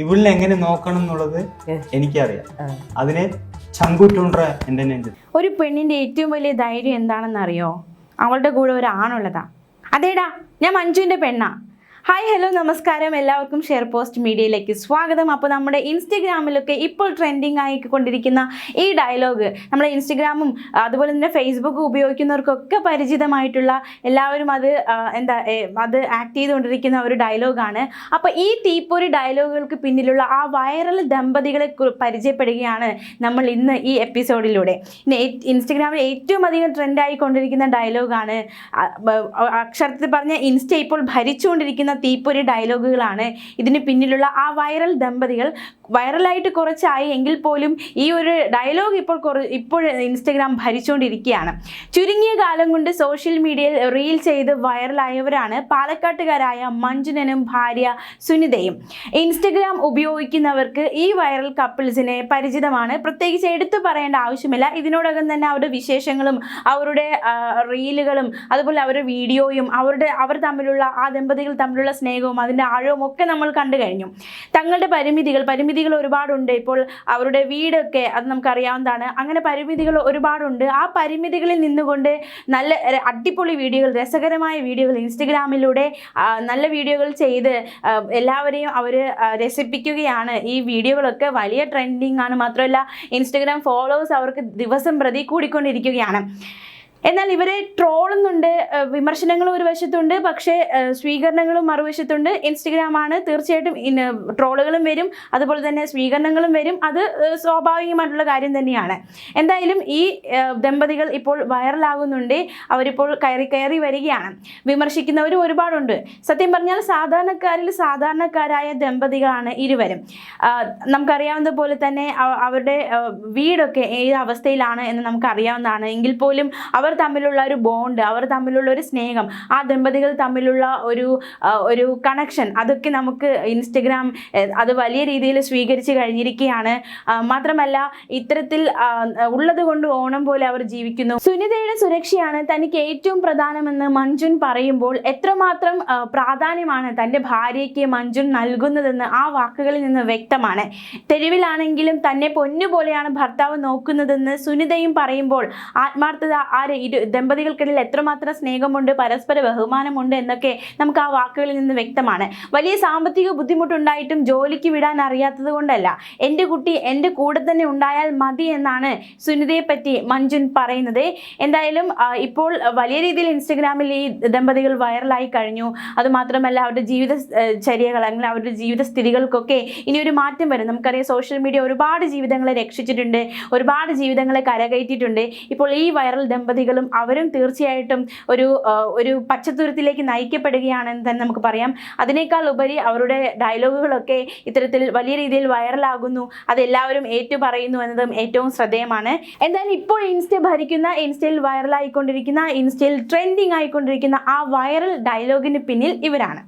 ഇവളിനെ എങ്ങനെ നോക്കണം എന്നുള്ളത് എനിക്കറിയാം. അതിനെ ചങ്കുറ്റുണ്ട എന്റെ നെഞ്ചിൽ. ഒരു പെണ്ണിന്റെ ഏറ്റവും വലിയ ധൈര്യം എന്താണെന്നറിയോ? അവളുടെ കൂടെ ഒരു ആണുള്ളതാ അതേടാ ഞാൻ മഞ്ജുവിന്റെ പെണ്ണാ. ഹായ് ഹലോ നമസ്കാരം. എല്ലാവർക്കും ഷെയർ പോസ്റ്റ് മീഡിയയിലേക്ക് സ്വാഗതം. അപ്പോൾ നമ്മുടെ ഇൻസ്റ്റഗ്രാമിലൊക്കെ ഇപ്പോൾ ട്രെൻഡിങ് ആയിക്കൊണ്ടിരിക്കുന്ന ഈ ഡയലോഗ് നമ്മുടെ ഇൻസ്റ്റഗ്രാമും അതുപോലെ തന്നെ ഫേസ്ബുക്ക് ഉപയോഗിക്കുന്നവർക്കൊക്കെ പരിചിതമായിട്ടുള്ള എല്ലാവരും അത് എന്താ അത് ആക്ട് ചെയ്തുകൊണ്ടിരിക്കുന്ന ഒരു ഡയലോഗാണ് അപ്പോൾ ഈ തീപ്പൊരി ഡയലോഗുകൾക്ക് പിന്നിലുള്ള ആ വൈറൽ ദമ്പതികളെ പരിചയപ്പെടുകയാണ് നമ്മൾ ഇന്ന് ഈ എപ്പിസോഡിലൂടെ ഇൻസ്റ്റഗ്രാമിൽ ഏറ്റവും അധികം ട്രെൻഡായിക്കൊണ്ടിരിക്കുന്ന ഡയലോഗാണ് അക്ഷരത്തിൽ പറഞ്ഞ ഇൻസ്റ്റ ഇപ്പോൾ ഭരിച്ചുകൊണ്ടിരിക്കുന്ന തീപ്പൊരി ഡയലോഗുകളാണ് ഇതിന് പിന്നിലുള്ള ആ വൈറൽ ദമ്പതികൾ വൈറലായിട്ട് കുറച്ചായി എങ്കിൽ പോലും ഈ ഒരു ഡയലോഗ് ഇപ്പോൾ കുറ ഇപ്പോൾ ഇൻസ്റ്റഗ്രാം ഭരിച്ചുകൊണ്ടിരിക്കുകയാണ് ചുരുങ്ങിയ കാലം കൊണ്ട് സോഷ്യൽ മീഡിയയിൽ റീൽ ചെയ്ത് വൈറലായവരാണ് പാലക്കാട്ടുകാരായ മഞ്ജുനനും ഭാര്യ സുനിതയും. ഇൻസ്റ്റഗ്രാം ഉപയോഗിക്കുന്നവർക്ക് ഈ വൈറൽ കപ്പിൾസിനെ പരിചിതമാണ്. പ്രത്യേകിച്ച് എടുത്തു പറയേണ്ട ആവശ്യമില്ല. ഇതിനോടകം തന്നെ അവരുടെ വിശേഷങ്ങളും അവരുടെ റീലുകളും അതുപോലെ അവരുടെ വീഡിയോയും അവരുടെ അവർ തമ്മിലുള്ള ആ ദമ്പതികൾ തമ്മിലുള്ള സ്നേഹവും അതിന്റെ ആഴവും ഒക്കെ നമ്മൾ കണ്ടു കഴിഞ്ഞു. തങ്ങളുടെ പരിമിതികൾ പരിമിതികൾ ഒരുപാടുണ്ട്. ഇപ്പോൾ അവരുടെ വീടൊക്കെ അത് നമുക്കറിയാവുന്നതാണ്. അങ്ങനെ പരിമിതികൾ ഒരുപാടുണ്ട്. ആ പരിമിതികളിൽ നിന്നുകൊണ്ട് നല്ല അടിപൊളി വീഡിയോകൾ രസകരമായ വീഡിയോകൾ ഇൻസ്റ്റഗ്രാമിലൂടെ നല്ല വീഡിയോകൾ ചെയ്ത് എല്ലാവരെയും അവർ രസിപ്പിക്കുകയാണ്. ഈ വീഡിയോകളൊക്കെ വലിയ ട്രെൻഡിങ് ആണ് മാത്രമല്ല ഇൻസ്റ്റഗ്രാം ഫോളോവേഴ്സ് അവർക്ക് ദിവസം പ്രതി കൂടിക്കൊണ്ടിരിക്കുകയാണ്. എന്നാൽ ഇവരെ ട്രോളുന്നുണ്ട് വിമർശനങ്ങൾ ഒരു വശത്തുണ്ട് പക്ഷേ സ്വീകരണങ്ങളും മറുവശത്തുണ്ട്. ഇൻസ്റ്റഗ്രാമാണ് തീർച്ചയായിട്ടും ട്രോളുകളും വരും അതുപോലെ തന്നെ സ്വീകരണങ്ങളും വരും. അത് സ്വാഭാവികമായിട്ടുള്ള കാര്യം തന്നെയാണ്. എന്തായാലും ഈ ദമ്പതികൾ ഇപ്പോൾ വൈറലാകുന്നുണ്ട്. അവരിപ്പോൾ കയറി കയറി വരികയാണ്. വിമർശിക്കുന്നവരും ഒരുപാടുണ്ട്. സത്യം പറഞ്ഞാൽ സാധാരണക്കാരിൽ സാധാരണക്കാരായ ദമ്പതികളാണ് ഇരുവരും. നമുക്കറിയാവുന്ന പോലെ തന്നെ അവരുടെ വീടൊക്കെ ഏത് അവസ്ഥയിലാണ് എന്ന് നമുക്കറിയാവുന്നതാണ്. എങ്കിൽ പോലും അവർ തമ്മിലുള്ള ഒരു ബോണ്ട് അവർ തമ്മിലുള്ള ഒരു സ്നേഹം ആ ദമ്പതികൾ തമ്മിലുള്ള ഒരു ഒരു കണക്ഷൻ അതൊക്കെ നമുക്ക് ഇൻസ്റ്റഗ്രാം അത് വലിയ രീതിയിൽ സ്വീകരിച്ച് കഴിഞ്ഞിരിക്കുകയാണ്. മാത്രമല്ല ഇത്തരത്തിൽ ഉള്ളത് കൊണ്ട് ഓണം പോലെ അവർ ജീവിക്കുന്നു. സുനിതയുടെ സുരക്ഷയാണ് തനിക്ക് ഏറ്റവും പ്രധാനമെന്ന് മഞ്ജുൻ പറയുമ്പോൾ എത്രമാത്രം പ്രാധാന്യമാണ് തന്റെ ഭാര്യയ്ക്ക് മഞ്ജുൻ നൽകുന്നതെന്ന് ആ വാക്കുകളിൽ നിന്ന് വ്യക്തമാണ്. തെരുവിലാണെങ്കിലും തന്നെ പൊന്നുപോലെയാണ് ഭർത്താവ് നോക്കുന്നതെന്ന് സുനിതയും പറയുമ്പോൾ ആത്മാർത്ഥത ആ ര- ഇരു ദമ്പതികൾക്കിടയിൽ എത്രമാത്രം സ്നേഹമുണ്ട് പരസ്പര ബഹുമാനമുണ്ട് എന്നൊക്കെ നമുക്ക് ആ വാക്കുകളിൽ നിന്ന് വ്യക്തമാണ്. വലിയ സാമ്പത്തിക ബുദ്ധിമുട്ടുണ്ടായിട്ടും ജോലിക്ക് വിടാൻ അറിയാത്തത് കൊണ്ടല്ല. എന്റെ കുട്ടി എന്റെ കൂടെ തന്നെ ഉണ്ടായാൽ മതി എന്നാണ് സുനിതയെ പറ്റി മഞ്ജുൻ പറയുന്നത്. എന്തായാലും ഇപ്പോൾ വലിയ രീതിയിൽ ഇൻസ്റ്റഗ്രാമിൽ ഈ ദമ്പതികൾ വൈറലായി കഴിഞ്ഞു. അതുമാത്രമല്ല അവരുടെ ജീവിത ചര്യകൾ അല്ലെങ്കിൽ അവരുടെ ജീവിത സ്ഥിതികൾക്കൊക്കെ ഇനി ഒരു മാറ്റം വരും. നമുക്കറിയാം സോഷ്യൽ മീഡിയ ഒരുപാട് ജീവിതങ്ങളെ രക്ഷിച്ചിട്ടുണ്ട് ഒരുപാട് ജീവിതങ്ങളെ കരകയറ്റിയിട്ടുണ്ട്. ഇപ്പോൾ ഈ വൈറൽ ദമ്പതികളും അവരും തീർച്ചയായിട്ടും ഒരു ഒരു പച്ചത്തുരത്തിലേക്ക് നയിക്കപ്പെടുകയാണെന്ന് തന്നെ നമുക്ക് പറയാം. അതിനേക്കാൾ ഉപരി അവരുടെ ഡയലോഗുകളൊക്കെ ഇത്തരത്തിൽ വലിയ രീതിയിൽ വൈറലാകുന്നു. അതെല്ലാവരും ഏറ്റു പറയുന്നു എന്നതും ഏറ്റവും ശ്രദ്ധേയമാണ്. എന്തായാലും ഇപ്പോൾ ഇൻസ്റ്റ ഭരിക്കുന്ന ഇൻസ്റ്റയിൽ വൈറലായിക്കൊണ്ടിരിക്കുന്ന ഇൻസ്റ്റയിൽ ട്രെൻഡിങ് ആയിക്കൊണ്ടിരിക്കുന്ന ആ വൈറൽ ഡയലോഗിന് പിന്നിൽ ഇവരാണ്.